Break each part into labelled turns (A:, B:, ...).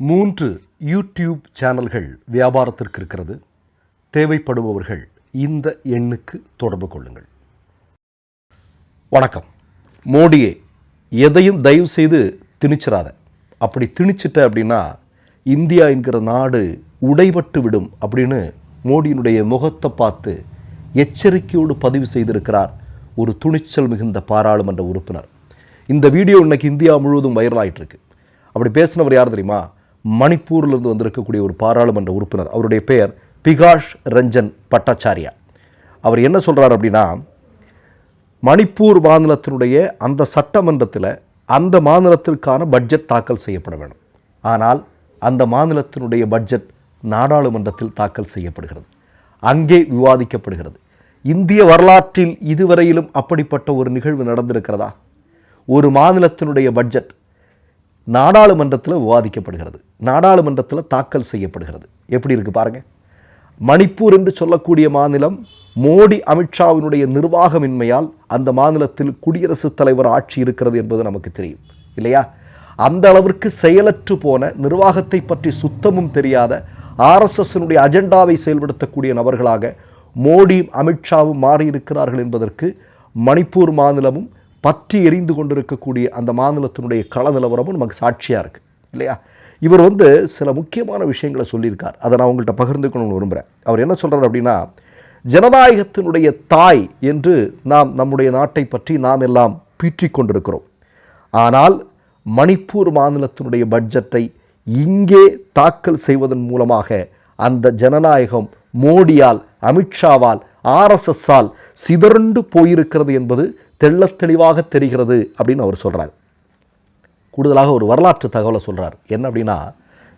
A: மூன்று யூடியூப் சேனல்கள் வியாபாரத்திற்கு இருக்கிறது. தேவைப்படுபவர்கள் இந்த எண்ணுக்கு தொடர்பு கொள்ளுங்கள். வணக்கம். மோடியே எதையும் தயவு செய்து திணிச்சிடாத அப்படி திணிச்சிட்ட அப்படின்னா இந்தியா என்கிற நாடு உடைபட்டு விடும் அப்படின்னு மோடியினுடைய முகத்தை பார்த்து எச்சரிக்கையோடு பதிவு செய்திருக்கிறார் ஒரு துணிச்சல் மிகுந்த பாராளுமன்ற உறுப்பினர். இந்த வீடியோ இன்னைக்கு இந்தியா முழுவதும் வைரலாயிட்டு இருக்கு அப்படி பேசினவர் யார் தெரியுமா? மணிப்பூரிலிருந்து வந்திருக்கக்கூடிய ஒரு பாராளுமன்ற உறுப்பினர். அவருடைய பெயர் பிகாஷ் ரஞ்சன் பட்டாச்சாரியா. அவர் என்ன சொல்கிறார் அப்படின்னா மணிப்பூர் மாநிலத்தினுடைய அந்த சட்டமன்றத்தில் அந்த மாநிலத்திற்கான பட்ஜெட் தாக்கல் செய்யப்பட வேண்டும். ஆனால் அந்த மாநிலத்தினுடைய பட்ஜெட் நாடாளுமன்றத்தில் தாக்கல் செய்யப்படுகிறது. அங்கே விவாதிக்கப்படுகிறது. இந்திய வரலாற்றில் இதுவரையிலும் அப்படிப்பட்ட ஒரு நிகழ்வு நடந்திருக்கிறதா? ஒரு மாநிலத்தினுடைய பட்ஜெட் நாடாளுமன்றத்தில் விவாதிக்கப்படுகிறது. நாடாளுமன்றத்தில் தாக்கல் செய்யப்படுகிறது. எப்படி இருக்கு பாருங்க. மணிப்பூர் என்று சொல்லக்கூடிய மாநிலம் மோடி அமித்ஷாவினுடைய நிர்வாகமின்மையால் அந்த மாநிலத்தில் குடியரசுத் தலைவர் ஆட்சி இருக்கிறது என்பது நமக்கு தெரியும். இல்லையா? அந்த அளவிற்கு செயலற்று போன நிர்வாகத்தை பற்றி சுத்தமும் தெரியாத ஆர்எஸ்எஸ்னுடைய அஜெண்டாவை செயல்படுத்தக்கூடிய நபர்களாக மோடியும் அமித்ஷாவும் மாறியிருக்கிறார்கள் என்பதற்கு மணிப்பூர் மாநிலமும் பற்றி எரிந்து கொண்டிருக்கக்கூடிய அந்த மாநிலத்தினுடைய கள நிலவரமும் நமக்கு சாட்சியாக இருக்குது இல்லையா? இவர் வந்து சில முக்கியமான விஷயங்களை சொல்லியிருக்கார். அதை நான் உங்கள்கிட்ட பகிர்ந்துக்கணும்னு விரும்புகிறேன் அவர் என்ன சொல்கிறார் அப்படின்னா ஜனநாயகத்தினுடைய தாய் என்று நாம் நம்முடைய நாட்டை பற்றி நாம் எல்லாம் பீற்றிக் கொண்டிருக்கிறோம். ஆனால் மணிப்பூர் மாநிலத்தினுடைய பட்ஜெட்டை இங்கே தாக்கல் செய்வதன் மூலமாக அந்த ஜனநாயகம் மோடியால் அமித்ஷாவால் ஆர்எஸ்எஸ்ஸால் சிதறண்டு போயிருக்கிறது என்பது தெள்ளத் தெளிவாக தெரிகிறது அப்படின்னு அவர் சொல்கிறார் கூடுதலாக ஒரு வரலாற்று தகவலை சொல்கிறார் என்ன அப்படின்னா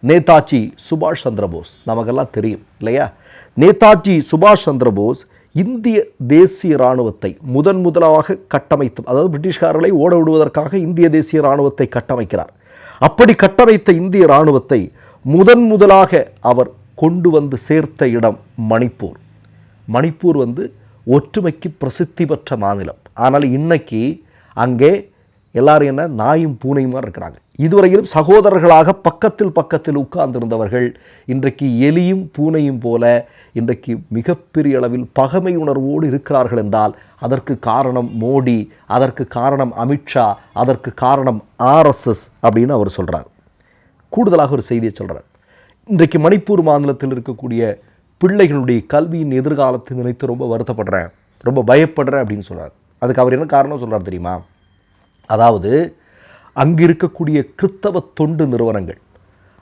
A: நேதாஜி சுபாஷ் சந்திரபோஸ் நமக்கெல்லாம் தெரியும் இல்லையா? நேதாஜி சுபாஷ் சந்திரபோஸ் இந்திய தேசிய இராணுவத்தை முதன் முதலாக கட்டமைத்து அதாவது பிரிட்டிஷ்காரர்களை ஓட விடுவதற்காக இந்திய தேசிய இராணுவத்தை கட்டமைக்கிறார். அப்படி கட்டமைத்த இந்திய இராணுவத்தை முதன் முதலாக அவர் கொண்டு வந்து சேர்த்த இடம் மணிப்பூர். மணிப்பூர் வந்து ஒற்றுமைக்கு பிரசித்தி பெற்ற மாநிலம். ஆனால் இன்னைக்கு அங்கே எல்லாரும் என்ன நாயும் பூனையுமா இருக்கிறாங்க. இதுவரையிலும் சகோதரர்களாக பக்கத்தில் பக்கத்தில் உட்கார்ந்திருந்தவர்கள் இன்றைக்கு எலியும் பூனையும் போல இன்றைக்கு மிகப்பெரிய அளவில் பகமை உணர்வோடு இருக்கிறார்கள் என்றால் அதற்கு காரணம் மோடி அதற்கு காரணம் அமித்ஷா அதற்கு காரணம் ஆர்எஸ்எஸ் அப்படின்னு அவர் சொல்கிறார் கூடுதலாக ஒரு செய்தியை சொல்கிறார் இன்றைக்கு மணிப்பூர் மாநிலத்தில் இருக்கக்கூடிய பிள்ளைகளுடைய கல்வியின் எதிர்காலத்தை நினைத்து ரொம்ப வருத்தப்படுறேன் ரொம்ப பயப்படுறேன் அப்படின்னு சொல்கிறார் அதுக்கு அவர் என்ன காரணம் சொல்கிறார் தெரியுமா? அதாவது அங்கு இருக்கக்கூடிய கிறித்தவ தொண்டு நிறுவனங்கள்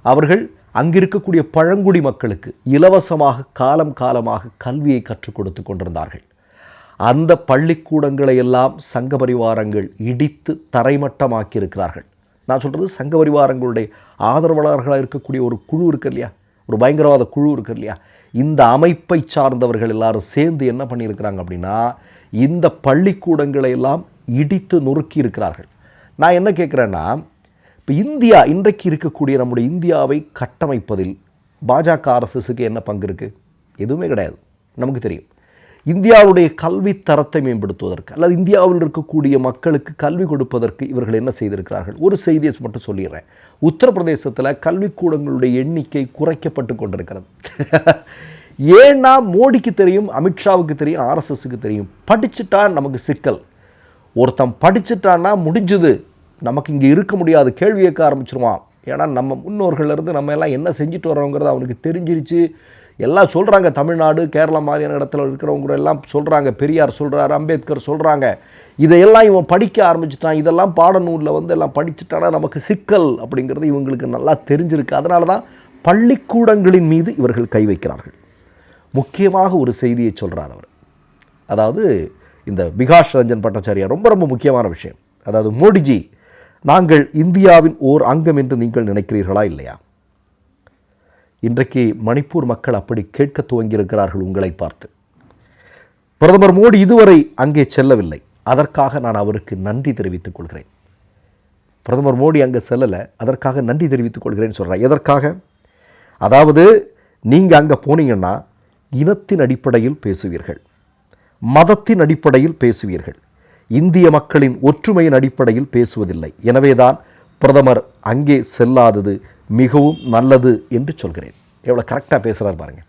A: அவர்கள் அங்கிருக்கக்கூடிய பழங்குடி மக்களுக்கு இலவசமாக காலம் காலமாக கல்வியை கற்றுக் கொடுத்து கொண்டிருந்தார்கள். அந்த பள்ளிக்கூடங்களை எல்லாம் சங்க பரிவாரங்கள் இடித்து தரைமட்டமாக்கி இருக்கிறார்கள் நான் சொல்கிறது சங்க பரிவாரங்களுடைய ஆதரவாளர்களாக இருக்கக்கூடிய ஒரு குழு இருக்கு இல்லையா? ஒரு பயங்கரவாத குழு இருக்கு இல்லையா? இந்த அமைப்பை சார்ந்தவர்கள் எல்லாரும் சேர்ந்து என்ன பண்ணியிருக்கிறாங்க அப்படின்னா இந்த பள்ளிக்கூடங்களை எல்லாம் இடித்து நொறுக்கி இருக்கிறார்கள் நான் என்ன கேட்குறேன்னா இப்போ இந்தியா இன்றைக்கு இருக்கக்கூடிய நம்முடைய இந்தியாவை கட்டமைப்பதில் பாஜக அரசுக்கு என்ன பங்கு இருக்குது எதுவுமே கிடையாது. நமக்கு தெரியும். இந்தியாவுடைய கல்வி தரத்தை மேம்படுத்துவதற்கு அல்லது இந்தியாவில் இருக்கக்கூடிய மக்களுக்கு கல்வி கொடுப்பதற்கு இவர்கள் என்ன செய்திருக்கிறார்கள்? ஒரு செய்தியை மட்டும் சொல்லிடுறேன். உத்தரப்பிரதேசத்தில் கல்விக்கூடங்களுடைய எண்ணிக்கை குறைக்கப்பட்டு கொண்டிருக்கிறது. ஏன்னா மோடிக்கு தெரியும் அமித்ஷாவுக்கு தெரியும் ஆர்எஸ்எஸ்க்கு தெரியும். படிச்சுட்டா நமக்கு சிக்கல். ஒருத்தன் படிச்சுட்டான்னா முடிஞ்சுது. நமக்கு இங்கே இருக்க முடியாது. கேள்வி கேட்க ஆரம்பிச்சிருவான். ஏன்னா நம்ம முன்னோர்கள்லேருந்து நம்ம எல்லாம் என்ன செஞ்சுட்டு வரோங்கிறது அவனுக்கு தெரிஞ்சிருச்சு. எல்லாம் சொல்கிறாங்க தமிழ்நாடு கேரளா மாதிரியான இடத்துல இருக்கிறவங்க எல்லாம் சொல்கிறாங்க பெரியார் சொல்கிறாரு அம்பேத்கர் சொல்கிறாங்க இதையெல்லாம் இவன் படிக்க ஆரம்பிச்சிட்டான். இதெல்லாம் பாடநூலில் வந்து எல்லாம் படிச்சுட்டானா நமக்கு சிக்கல் அப்படிங்கிறது இவங்களுக்கு நல்லா தெரிஞ்சிருக்கு. அதனால தான் பள்ளிக்கூடங்களின் மீது இவர்கள் கை வைக்கிறார்கள். முக்கியமாக ஒரு செய்தியை சொல்கிறார் அவர். அதாவது இந்த பிகாஷ் ரஞ்சன் பட்டாச்சாரியா ரொம்ப ரொம்ப முக்கியமான விஷயம். அதாவது மோடிஜி நாங்கள் இந்தியாவின் ஓர் அங்கம் என்று நீங்கள் நினைக்கிறீர்களா இல்லையா? இன்றைக்கு மணிப்பூர் மக்கள் அப்படி கேட்க துவங்கியிருக்கிறார்கள் உங்களை பார்த்து. பிரதமர் மோடி இதுவரை அங்கே செல்லவில்லை. அதற்காக நான் அவருக்கு நன்றி தெரிவித்துக் கொள்கிறேன். பிரதமர் மோடி அங்கே செல்லலை அதற்காக நன்றி தெரிவித்துக் கொள்கிறேன்னு சொல்கிறேன் எதற்காக? அதாவது நீங்கள் அங்கே போனீங்கன்னா இனத்தின் அடிப்படையில் பேசுவீர்கள். மதத்தின் அடிப்படையில் பேசுவீர்கள். இந்திய மக்களின் ஒற்றுமையின் அடிப்படையில் பேசுவதில்லை. எனவேதான் பிரதமர் அங்கே செல்லாதது மிகவும் நல்லது என்று சொல்கிறேன். எவ்வளோ கரெக்டாக பேசுகிறார் பாருங்க.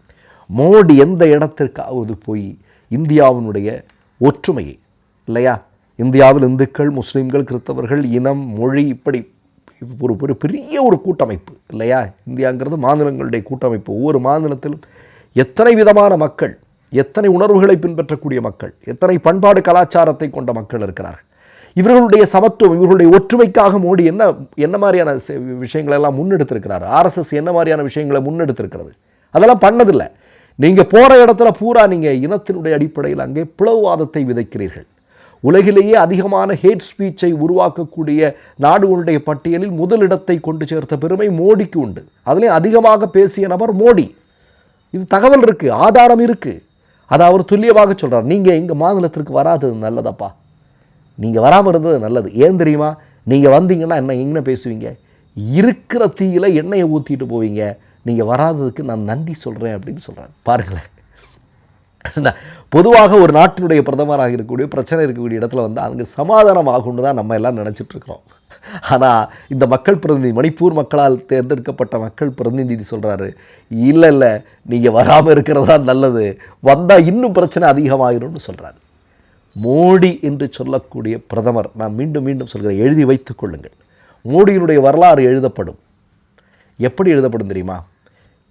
A: மோடி எந்த இடத்திற்காவது போய் இந்தியாவினுடைய ஒற்றுமையை இல்லையா? இந்தியாவில் இந்துக்கள் முஸ்லீம்கள் கிறிஸ்தவர்கள் இனம் மொழி இப்படி ஒரு ஒரு பெரிய ஒரு கூட்டமைப்பு இல்லையா? இந்தியாங்கிறது மாநிலங்களுடைய கூட்டமைப்பு. ஒவ்வொரு மாநிலத்திலும் எத்தனை விதமான மக்கள் எத்தனை உணர்வுகளை பின்பற்றக்கூடிய மக்கள் எத்தனை பண்பாடு கலாச்சாரத்தை கொண்ட மக்கள் இருக்கிறார்கள். இவர்களுடைய சமத்துவம் இவர்களுடைய ஒற்றுமைக்காக மோடி என்ன என்ன மாதிரியான விஷயங்களை எல்லாம் முன்னெடுத்திருக்கிறார்? ஆர்எஸ்எஸ் என்ன மாதிரியான விஷயங்களை முன்னெடுத்திருக்கிறது? அதெல்லாம் பண்ணதில்லை. நீங்கள் போகிற இடத்துல பூரா நீங்கள் இனத்தினுடைய அடிப்படையில் அங்கே பிளவுவாதத்தை விதைக்கிறீர்கள். உலகிலேயே அதிகமான ஹேட் ஸ்பீச்சை உருவாக்கக்கூடிய நாடுகளுடைய பட்டியலில் முதலிடத்தை கொண்டு சேர்த்த பெருமை மோடிக்கு உண்டு. அதிலே அதிகமாக பேசிய நபர் மோடி. இது தகவல் இருக்குது ஆதாரம் இருக்குது அதை அவர் துல்லியமாக சொல்கிறார் நீங்கள் எங்கள் மாநிலத்திற்கு வராதது நல்லதப்பா. நீங்கள் வராமல் இருந்தது நல்லது. ஏன் தெரியுமா? நீங்கள் வந்தீங்கன்னா என்ன எங்கே பேசுவீங்க? இருக்கிற தீயில் எண்ணெயை ஊற்றிட்டு போவீங்க. நீங்கள் வராததுக்கு நான் நன்றி சொல்கிறேன் அப்படின்னு சொல்கிறார் பாருங்களேன். பொதுவாக ஒரு நாட்டினுடைய பிரதமராக இருக்கக்கூடிய பிரச்சனை இருக்கக்கூடிய இடத்துல வந்து அங்கே சமாதானம் ஆகும்னு தான் நம்ம எல்லாம் நினச்சிட்ருக்குறோம் ஆனால் இந்த மக்கள் பிரதிநிதி மணிப்பூர் மக்களால் தேர்ந்தெடுக்கப்பட்ட மக்கள் பிரதிநிதி சொல்கிறாரு இல்லை இல்லை நீங்கள் வராமல் இருக்கிறது நல்லது. வந்தால் இன்னும் பிரச்சனை அதிகமாகிடும்னு சொல்கிறாரு மோடி என்று சொல்லக்கூடிய பிரதமர் நான் மீண்டும் மீண்டும் சொல்கிறேன் எழுதி வைத்துக் கொள்ளுங்கள். மோடியினுடைய வரலாறு எழுதப்படும். எப்படி எழுதப்படும் தெரியுமா?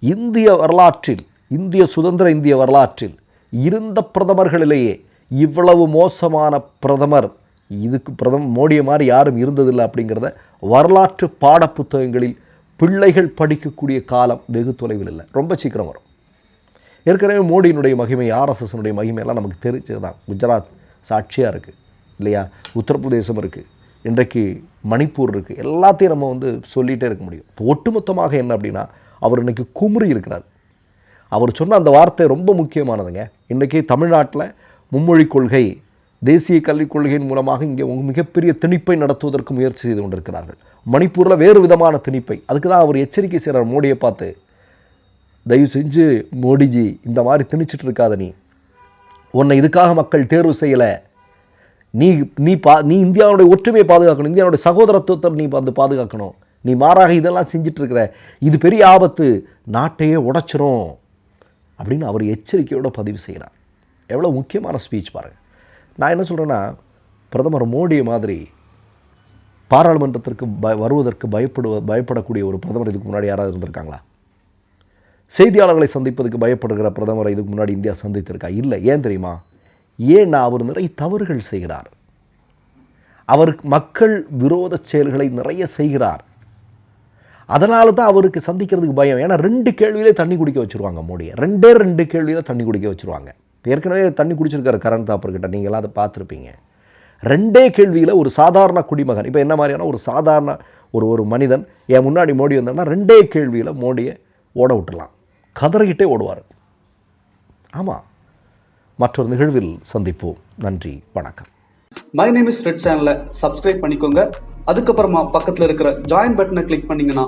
A: இந்திய வரலாற்றில் இந்திய சுதந்திர இந்திய வரலாற்றில் இருந்த பிரதமர்களிலேயே இவ்வளவு மோசமான பிரதமர் இதுக்கு பிரதமர் மோடியை மாதிரி யாரும் இருந்ததில்லை அப்படிங்கிறத வரலாற்று பாடப்புத்தகங்களில் பிள்ளைகள் படிக்கக்கூடிய காலம் வெகு தொலைவில் இல்லை. ரொம்ப சீக்கிரம் வரும். ஏற்கனவே மோடியினுடைய மகிமை ஆர்எஸ்எஸ்னுடைய மகிமையெல்லாம் நமக்கு தெரிஞ்சது தான் குஜராத் சாட்சியாக இருக்குது இல்லையா? உத்தரப்பிரதேசம் இருக்குது இன்றைக்கு மணிப்பூர் இருக்குது எல்லாத்தையும் நம்ம வந்து சொல்லிகிட்டே இருக்க முடியும். இப்போ ஒட்டுமொத்தமாக என்ன அப்படின்னா அவர் இன்னைக்கு குமுறி இருக்கிறார். அவர் சொன்ன அந்த வார்த்தை ரொம்ப முக்கியமானதுங்க. இன்றைக்கி தமிழ்நாட்டில் மும்மொழி கொள்கை தேசிய கல்விக் கொள்கையின் மூலமாக இங்கே மிகப்பெரிய திணிப்பை நடத்துவதற்கு முயற்சி செய்து கொண்டிருக்கிறார்கள். மணிப்பூரில் வேறு விதமான திணிப்பை. அதுக்கு தான் அவர் எச்சரிக்கை செய்கிறார் மோடியை பார்த்து. தயவு செஞ்சு மோடிஜி இந்த மாதிரி திணிச்சிட்டு இருக்காத நீ. உன்னை இதுக்காக மக்கள் தேர்வு செய்யலை. நீ நீ பா நீ இந்தியாவுடைய ஒற்றுமையை பாதுகாக்கணும். இந்தியாவுடைய சகோதரத்துவத்தை நீ வந்து பாதுகாக்கணும். நீ மாறாக இதெல்லாம் செஞ்சிட்ருக்கிற இது பெரிய ஆபத்து. நாட்டையே உடைச்சிரும். அப்படின்னு அவர் எச்சரிக்கையோடு பதிவு செய்கிறார் எவ்வளோ முக்கியமான ஸ்பீச் பாருங்கள் நான் என்ன சொல்கிறேன்னா பிரதமர் மோடி மாதிரி பாராளுமன்றத்திற்கு ப வருவதற்கு பயப்படுவ பயப்படக்கூடிய ஒரு பிரதமர் இதுக்கு முன்னாடி யாராவது இருந்திருக்காங்களா? செய்தியாளர்களை சந்திப்பதுக்கு பயப்படுகிற பிரதமரை இதுக்கு முன்னாடி இந்தியா சந்தித்திருக்கா? இல்லை. ஏன் தெரியுமா? ஏன் அவர் நிறைய தவறுகள் செய்கிறார்? அவர் மக்கள் விரோத செயல்களை நிறைய செய்கிறார். அதனால தான் அவருக்கு சந்திக்கிறதுக்கு பயம். ஏன்னா ரெண்டு கேள்வியிலே தண்ணி குடிக்க வச்சுருவாங்க மோடியை. ரெண்டே ரெண்டு கேள்வியில் தண்ணி குடிக்க வச்சுருவாங்க. ஏற்கனவே தண்ணி குடிச்சிருக்காரு கரண் தாப்பர்கிட்ட நீங்களாம் அதை பார்த்துருப்பீங்க. ரெண்டே கேள்வியில் ஒரு சாதாரண குடிமகன். இப்போ என்ன மாதிரியான ஒரு சாதாரண ஒரு ஒரு மனிதன் என் முன்னாடி மோடி வந்தான்னா ரெண்டே கேள்வியில் மோடியை ஓட விட்டுலாம் கதறிக்கிட்டே ஓடுவார். ஆமாம் மற்றொரு நிகழ்வில் சந்திப்போம். நன்றி. வணக்கம்.
B: மை நேம் இஸ் ரெட் சேனலை சப்ஸ்கிரைப் பண்ணிக்கோங்க. அதுக்கப்புறமா பக்கத்துல இருக்கிற ஜாயின் பட்டனை கிளிக் பண்ணீங்கன்னா